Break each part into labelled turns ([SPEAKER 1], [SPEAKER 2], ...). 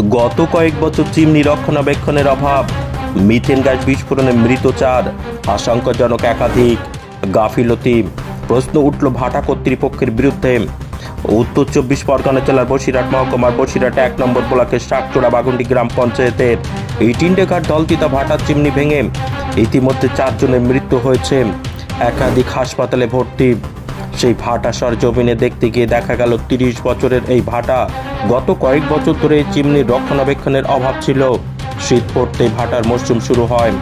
[SPEAKER 1] গত কয়েক বছর চিমনি রক্ষণাবেক্ষণের অভাব। মিথেন গ্যাস বিস্ফোরণে মৃত চার। আশঙ্কাজনক একাধিক। গাফিলতি। প্রশ্ন উঠল ভাটা কর্তৃপক্ষের বিরুদ্ধে। উত্তর চব্বিশ পরগনা জেলার বসিরহাট মহকুমার বসিরহাট এক নম্বর ব্লকের শাকচোড়া বাগুন্ডি গ্রাম পঞ্চায়েতের এই টিন্ডেঘাট দলতিতা ভাটার চিমনি ভেঙে ইতিমধ্যে চারজনের মৃত্যু হয়েছে। একাধিক হাসপাতালে ভর্তি। সেই ভাটা সরজমিনে দেখতে গিয়ে দেখা গেল তিরিশ বছরের এই ভাটা। গত কয়েক বছর ধরে চিমনির রক্ষণাবেক্ষণের অভাব ছিল। শীত পড়তে ভাটার মরশুম শুরু হয়।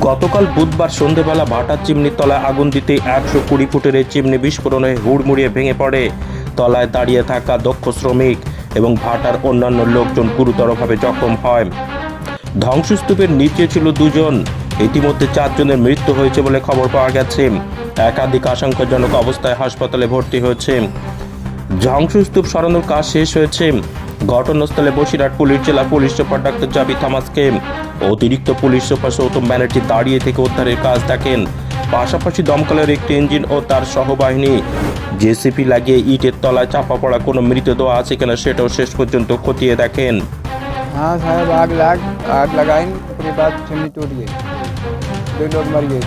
[SPEAKER 1] গতকাল বুধবার সন্ধেবেলা ভাটার চিমনির তলায় আগুন দিতে একশো কুড়ি ফুটের এই চিমনি বিস্ফোরণে হুড়মুড়িয়ে ভেঙে পড়ে। তলায় দাঁড়িয়ে থাকা দক্ষ শ্রমিক এবং ভাটার অন্যান্য লোকজন গুরুতরভাবে জখম হয়। ধ্বংসস্তূপের নিচে ছিল দুজন। ইতিমধ্যে চারজনের মৃত্যু হয়েছে বলে খবর পাওয়া গেছে। একাধিক আশঙ্কাজনক অবস্থায় হাসপাতালে ভর্তি হয়েছে ধ্বংসস্তূপ সরানোর কাজ শেষ হয়েছে ঘটনাস্থলে বসিরহাট পুলিশ জেলা পুলিশ সুপার ডাক্তার জাবি থামাসকে অতিরিক্ত পুলিশ সুপার সৌতম ব্যানার্জি দাঁড়িয়ে থেকে উদ্ধারের কাজ দেখেন পাশাপাশি দমকলের একটি ইঞ্জিন ও তার সহবাহিনী জেসিপি লাগিয়ে ইটের তলায় চাপা পড়া কোনো মৃতদেহ আছে কিনা সেটাও শেষ পর্যন্ত খতিয়ে দেখেন
[SPEAKER 2] हाँ साहब आग लाग आग लगाई उसके बाद चिमनी टूट गई दो लोग मर गए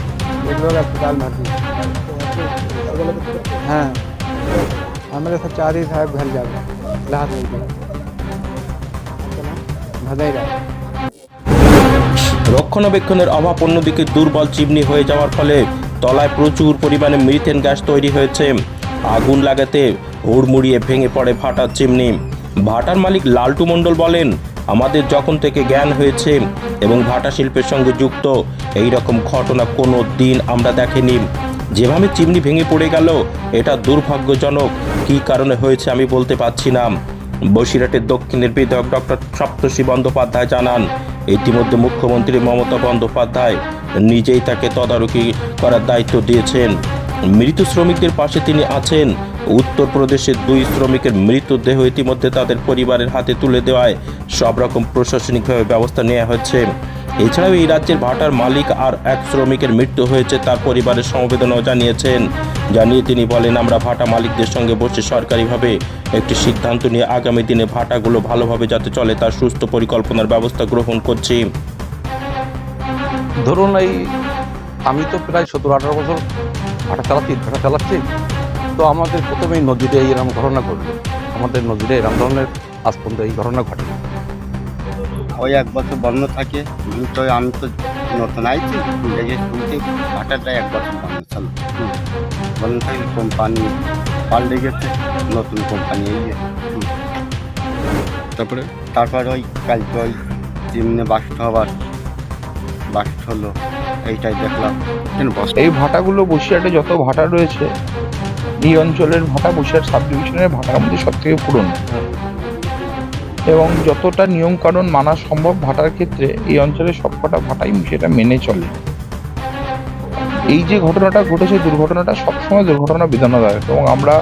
[SPEAKER 2] एक लोग अस्पताल भर्ती हाँ हमारे सब चार ही साहब घर जा गए लाहत हो गई भदैरा
[SPEAKER 1] রক্ষণাবেক্ষণের অভাব অন্যদিকে দুর্বল চিমনি হয়ে যাওয়ার ফলে তলায় প্রচুর পরিমাণে মিথেন গ্যাস তৈরি হয়েছে আগুন লাগাতে হুড়মুড়িয়ে ভেঙে পড়ে ভাটার চিমনি ভাটার মালিক লালটু মণ্ডল বলেন আমাদের যখন থেকে জ্ঞান হয়েছে এবং ভাটা শিল্পের সঙ্গে যুক্ত এই রকম ঘটনা কোনো দিন আমরা দেখিনি যেভাবে চিমনি ভেঙে পড়ে গেল, এটা দুর্ভাগ্যজনক। কী কারণে হয়েছে আমি বলতে পারছি না। বসিরহাটের দক্ষিণের বিধায়ক ডক্টর সপ্তর্ষি বন্দ্যোপাধ্যায় জানান, ইতিমধ্যে মুখ্যমন্ত্রী মমতা বন্দ্যোপাধ্যায় নিজেই তাকে তদারকি করার দায়িত্ব দিয়েছেন। মৃত শ্রমিকদের পাশে তিনি আছেন। উত্তরপ্রদেশের দুই শ্রমিকের মৃতদেহ ইতিমধ্যে তাদের পরিবারের হাতে তুলে দেওয়ায় সব রকম প্রশাসনিকভাবে ব্যবস্থা নেওয়া হচ্ছে। এছাড়াও এই রাজ্যের ভাটার মালিক আর এক শ্রমিকের মৃত্যু হয়েছে, তার পরিবারের সমবেদনাও জানিয়েছেন। জানিয়ে তিনি বলেন, আমরা ভাটা মালিকদের সঙ্গে বসে সরকারিভাবে একটি সিদ্ধান্ত নিয়ে আগামী দিনে ভাটাগুলো ভালোভাবে যাতে চলে, তার সুস্থ পরিকল্পনার ব্যবস্থা গ্রহণ করছি।
[SPEAKER 3] ধরুন এই, আমি তো প্রায় সতেরো আঠারো বছর ভাটা চালাচ্ছি ভাটা চালাচ্ছি। তো আমাদের প্রথমেই নদীতে এরকম ঘটনা ঘটলো। আমাদের নদীতে এরকম ধরনের আজ পর্যন্ত এই ঘটনা ঘটেনি
[SPEAKER 4] ওই এক বছর বন্ধ থাকে কিন্তু আমি তো নতুন আইছি এই শুনছি ভাটাটা এক বছর বন্ধ ছিল বন্ধ থাকে কোম্পানি পাল্টে গেছে নতুন কোম্পানি এই
[SPEAKER 5] তারপরে?
[SPEAKER 4] তারপর ওই কালকে ওই চিমনে বাস্ট হবার বাস্ট হলো এইটাই দেখলাম।
[SPEAKER 5] কেন বাস
[SPEAKER 6] এই ভাটাগুলো বসিরহাটে যত ভাটা রয়েছে এই অঞ্চলের ভাটা বসিরহাট সাব ডিভিশনের ভাটার মধ্যে সব থেকে পুরনো এবং যতটা নিয়মকানুন মানা সম্ভব ভাটার ক্ষেত্রে এই অঞ্চলের সবকটা ভাটাই সেটা মেনে চলে। এই যে ঘটনাটা ঘটেছে, দুর্ঘটনাটা সবসময় দুর্ঘটনা বেদনাদায়ক এবং আমরা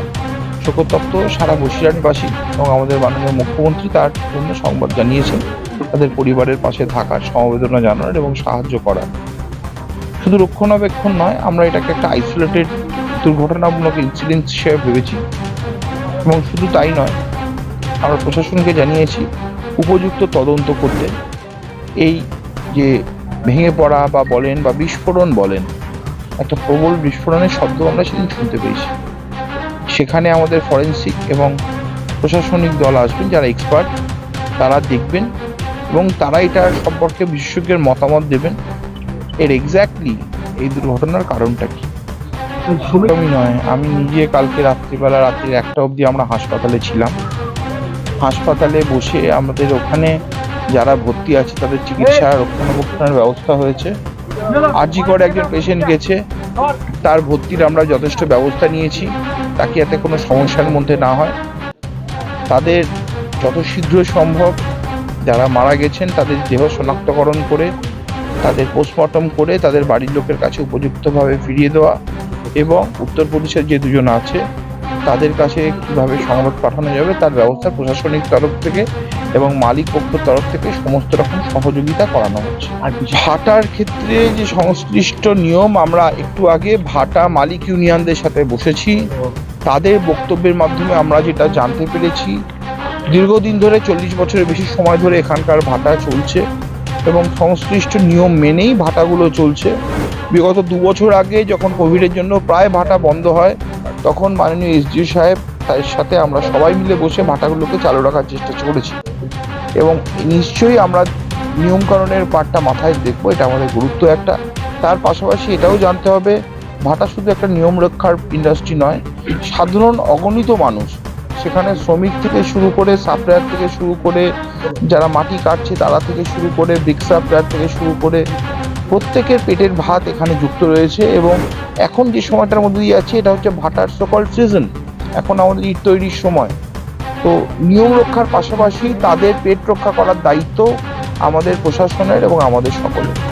[SPEAKER 6] শোকতপ্ত সারা বসিরহাটবাসী এবং আমাদের মাননীয় মুখ্যমন্ত্রী তার জন্য সংবাদ জানিয়েছেন, তাদের পরিবারের পাশে থাকার সমবেদনা জানানোর এবং সাহায্য করার। শুধু রক্ষণাবেক্ষণ নয়, আমরা এটাকে একটা আইসোলেটেড দুর্ঘটনামূলক ইনসিডেন্ট হিসেবে ভেবেছি। এবং শুধু তাই নয় আমরা প্রশাসনকে জানিয়েছি উপযুক্ত তদন্ত করতে। এই যে ভেঙে পড়া বা বলেন বা বিস্ফোরণ বলেন একটা প্রবল বিস্ফোরণের শব্দ আমরা সেদিন শুনতে পেয়েছি। সেখানে আমাদের ফরেন্সিক এবং প্রশাসনিক দল আসবেন যারা এক্সপার্ট তারা দেখবেন এবং তারা এটার সম্পর্কে বিশেষজ্ঞের মতামত দেবেন। এর এক্স্যাক্টলি এই দুর্ঘটনার কারণটা কি? আমি নয়। আমি নিজে কালকে রাত্রিবেলা রাত্রি একটা অবধি আমরা হাসপাতালে ছিলাম। হাসপাতালে বসে আমাদের ওখানে যারা ভর্তি আছে, তাদের চিকিৎসা রক্ষণাবেক্ষণের ব্যবস্থা হয়েছে। আরজি করে একজন পেশেন্ট গেছে, তার ভর্তির আমরা যথেষ্ট ব্যবস্থা নিয়েছি, তাকে যাতে কোনো সমস্যার মধ্যে না হয়। তাদের যত শীঘ্র সম্ভব যারা মারা গেছেন, তাদের দেহ শনাক্তকরণ করে, তাদের পোস্টমর্টম করে, তাদের বাড়ির লোকের কাছে উপযুক্তভাবে ফিরিয়ে দেওয়া এবং উত্তরপ্রদেশের যে দুজন আছে তাদের কাছে কীভাবে সংবাদ পাঠানো যাবে তার ব্যবস্থা প্রশাসনিক তরফ থেকে এবং মালিক পক্ষের তরফ থেকে সমস্ত রকম সহযোগিতা করানো হচ্ছে। আর ভাটার ক্ষেত্রে যে সংশ্লিষ্ট নিয়ম আমরা একটু আগে ভাটা মালিক ইউনিয়নদের সাথে বসেছি। তাদের বক্তব্যের মাধ্যমে আমরা যেটা জানতে পেরেছি দীর্ঘদিন ধরে চল্লিশ বছরের বেশি সময় ধরে এখানকার ভাটা চলছে এবং সংশ্লিষ্ট নিয়ম মেনেই ভাটাগুলো চলছে। বিগত দু বছর আগে যখন কোভিডের জন্য প্রায় ভাটা বন্ধ হয় তখন মাননীয় এসডিও সাহেব তার সাথে আমরা সবাই মিলে বসে ভাটাগুলোকে চালু রাখার চেষ্টা করেছি। এবং নিশ্চয়ই আমরা নিয়মকানুনের পার্টটা মাথায় দেখব, এটা আমাদের গুরুত্ব একটা। তার পাশাপাশি এটাও জানতে হবে, ভাটা শুধু একটা নিয়ম রক্ষার ইন্ডাস্ট্রি নয়, সাধারণ অগণিত মানুষ, সেখানে শ্রমিক থেকে শুরু করে সাপ্লায়ার থেকে শুরু করে যারা মাটি কাটছে তারা থেকে শুরু করে ব্রিক সাপ্লায়ার থেকে শুরু করে প্রত্যেকের পেটের ভাত এখানে যুক্ত রয়েছে এবং এখন যে সময়টার মধ্যে দিয়ে আছে এটা হচ্ছে ভাটার সকল সিজন এখন আমাদের ঈদ তৈরির সময়। তো নিয়ম রক্ষার পাশাপাশি তাদের পেট রক্ষা করার দায়িত্ব আমাদের প্রশাসনের এবং আমাদের সকলের।